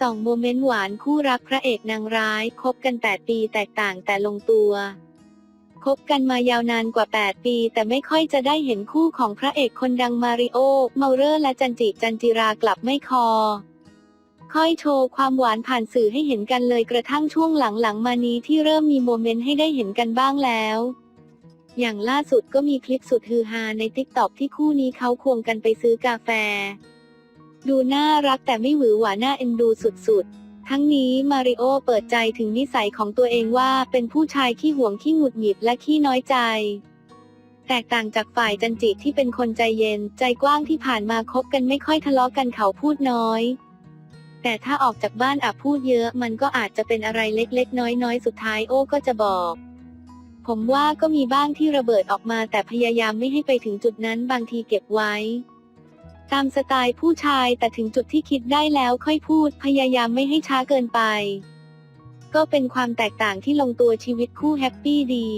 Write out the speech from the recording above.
สองโมเมนต์หวานคู่รักพระเอกนางร้ายคบกัน 8 ปีแตกต่างแต่ลงตัวคบกันมายาวนานกว่า 8 ปี แต่ไม่ค่อยจะได้เห็นคู่ของพระเอกคนดังมาริโอ เมาเลอร์และจันจิจันจิรากลับไม่คอ ค่อยโชว์ความหวานผ่านสื่อให้เห็นกันเลยกระทั่งช่วงหลังๆ มานี้ที่เริ่มมีโมเมนต์ให้ได้เห็นกันบ้างแล้วอย่างล่าสุดก็มีคลิปสุดฮือฮาในติ๊กต็อกที่คู่นี้เขาควงกันไปซื้อกาแฟ ดูน่ารักแต่ไม่หวือหวาน่าเอ็นดูสุดๆ ทั้งนี้มาริโอเปิดใจถึงนิสัยของตัวเองว่าเป็นผู้ชายขี้หวงขี้หงุดหงิดและขี้น้อยใจ แตกต่างจากฝ่ายจันจิที่เป็นคนใจเย็น ใจกว้างที่ผ่านมาคบกันไม่ค่อยทะเลาะกันเขาพูดน้อย แต่ถ้าออกจากบ้านอับพูดเยอะมันก็อาจจะเป็นอะไรเล็กๆ น้อยๆ สุดท้ายโอ้ก็จะบอกผมว่าก็มีบ้างที่ระเบิดออกมาแต่พยายามไม่ให้ไปถึงจุดนั้นบางทีเก็บไว้ ตามสไตล์ผู้ชายแต่ถึงจุดที่คิดได้แล้วค่อยพูดพยายามไม่ให้ช้าเกินไป ก็เป็นความแตกต่างที่ลงตัวชีวิตคู่แฮปปี้ดี